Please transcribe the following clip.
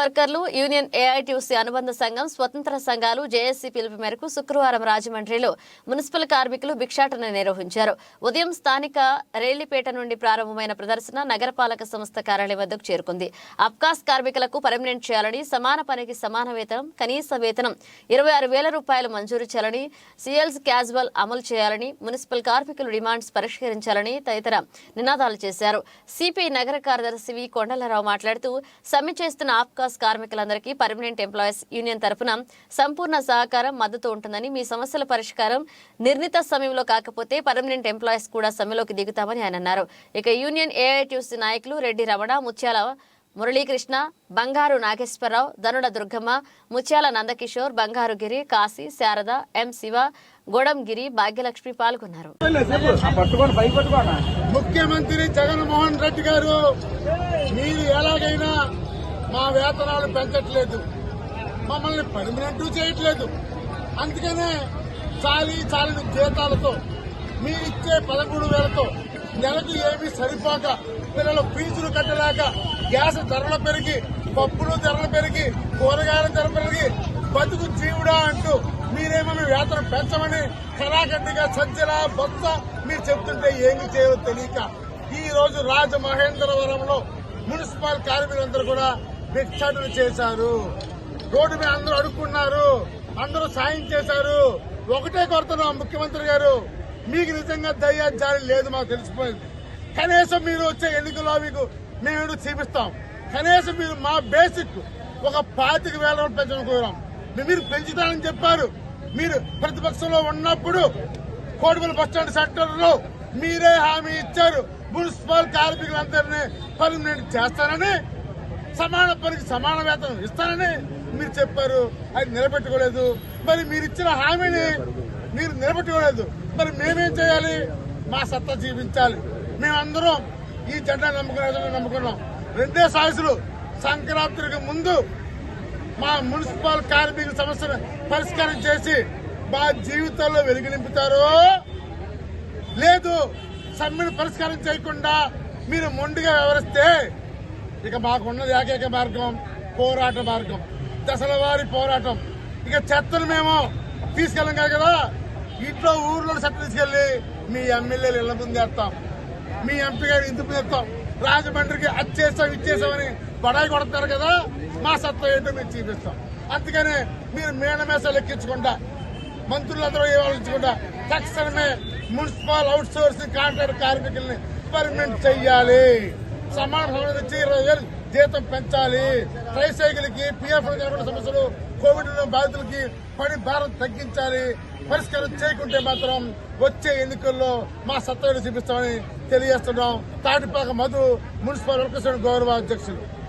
వర్కర్లు union AITC అనుబంధ సంఘం స్వతంత్ర సంఘాలు జేఏసీ పిలుపు మేరకు శుక్రవారం రాజమండ్రిలో మున్సిపల్ కార్మికులు భిక్షాటన నిర్వహించారు. ఉదయం స్థానిక రేలిపేట నుండి ప్రారంభమైన ప్రదర్శన నగరపాలక సంస్థ కార్యాలయం వద్దకు చేరుకుంది. అబ్కాస్ కార్మికులకు పర్మనెంట్ చేయాలని సమాన పనికి సమాన వేతనం కనీస వేతనం ఇరవై ఆరు వేల రూపాయలు మంజూరు చేయాలని సిఎల్స్ క్యాజువల్ అమలు చేయాలని మున్సిపల్ కార్మికులు డిమాండ్స్ పరిష్కరించాలని తదితర నినాదాలు చేశారు. సిపి నగర కార్యదర్శి వి కొండలరావు మాట్లాడుతూ సమ్మె చేస్తున్న ఆప్కాస్ కార్మికులందరికీ పర్మనెంట్ ఎంప్లాయీస్ యూనియన్ తరఫున సంపూర్ణ సహకారం మద్దతు ఉంటుందని మీ సమస్యల పరిష్కారం నిర్ణీత సమయంలో కాకపోతే పర్మనెంట్ ఎంప్లాయీస్ కూడా సమ్మెలోకి దిగుతామని ఆయన అన్నారు. ఇక యూనియన్ ఏఐటీసీ నాయకులు రెడ్డి రమణ ముత్యాల మురళీకృష్ణ బంగారు నాగేశ్వరరావు ధనుడ దుర్గమ్మ ముత్యాల నందకిషోర్ బంగారు గిరి కాశీ శారద ఎం శివ గోడంగిరి భాగ్యలక్ష్మి పాల్గొన్నారు. ముఖ్యమంత్రి జగన్మోహన్ రెడ్డి గారు మీరు ఎలాగైనా మా వేతనాలు పెంచట్లేదు. మమ్మల్ని పర్మనెంట్ చేయట్లేదు. అందుకనే చాలీ చాలిన జీతాలతో మీరిచ్చే పదమూడు వేలతో నెలకు ఏమీ సరిపోక పిల్లలు ఫీజులు కట్టలేక గ్యాస్ ధరలు పెరిగి పప్పులు ధరలు పెరిగి కూరగాయల ధర పెరిగి బతుకు జీవుడా అంటూ మీరేమో మీ వేతనం పెంచమని కరాగడ్డిగా సజ్జల బొత్త మీరు చెప్తుంటే ఏమి చేయో తెలియక ఈ రోజు రాజమహేంద్రవరంలో మున్సిపల్ కార్మికులందరూ కూడా భిక్షాటన చేశారు. రోడ్డు మీద అందరూ అడుక్కున్నారు. అందరూ సాయం చేశారు. ఒకటే కోరుతున్నాం ముఖ్యమంత్రి గారు. మీకు నిజంగా దయ్యా జాలి లేదు మాకు తెలిసిపోయింది. కనీసం మీరు వచ్చే ఎన్నికల్లో మీకు మేము చూపిస్తాం. కనీసం మీరు మా బేసిక్ ఒక పాతిక వేల రూపాయలు పెంచడం మీరు పెంచుతానని చెప్పారు. మీరు ప్రతిపక్షంలో ఉన్నప్పుడు కోటిపల్లి బస్టాండ్ సెంటర్లో మీరే హామీ ఇచ్చారు. మున్సిపల్ కార్మికులందరినీ పర్మనెంట్ చేస్తారని సమాన పనికి సమాన వేతనం ఇస్తానని మీరు చెప్పారు. అది నిలబెట్టుకోలేదు. మరి మీరు ఇచ్చిన హామీని మీరు నిలబెట్టుకోలేదు. మరి మేమేం చేయాలి? మా సత్తా జీవించాలి. మేమందరం ఈ జెండా నమ్ముకునే నమ్ముకున్నాం. రెండే సాయసులు సంక్రాంతికి ముందు మా మున్సిపల్ కార్మికుల సమస్యను పరిష్కారం చేసి మా జీవితాల్లో వెలుగు నింపుతారు లేదు. సమ్మెను పరిష్కారం చేయకుండా మీరు మొండిగా వ్యవహరిస్తే ఇక మాకున్నది ఏకైక మార్గం పోరాట మార్గం. దశల వారి పోరాటం. ఇక చెత్తను మేము తీసుకెళ్ళం కాదు కదా? ఇంట్లో ఊర్లో చెత్త తీసుకెళ్ళి మీ ఎమ్మెల్యేలు ఇళ్ళ ముందు చేస్తాం మీ ఎంపీ గారు ఇంటి ముందు రాజమండ్రికి అది చేస్తాం ఇచ్చేసామని బడాయి కొడతారు కదా? మా సత్తా ఏంటో మేము చూపిస్తాం. అందుకనే మీరు మేనమేసాలు ఎక్కించకుండా మంత్రులందరూ ఆలోచించకుండా తక్షణమే మున్సిపల్ అవుట్ సోర్సింగ్ కాంట్రాక్ట్ కార్మికుల్ని పర్మనెంట్ చెయ్యాలి. సమాన సంబంధించి ఇరవై వేలు జీతం పెంచాలి. ట్రైసైకిల్కి పిఎఫ్ సమస్యలు కోవిడ్ బాధితులకి పని భారం తగ్గించాలి. పరిష్కారం చేయకుంటే మాత్రం వచ్చే ఎన్నికల్లో మా సత్తాలు చూపిస్తామని తెలియజేస్తున్నాం. తాటిపాక మధు మున్సిపల్ వర్కర్స్ గౌరవ అధ్యక్షులు.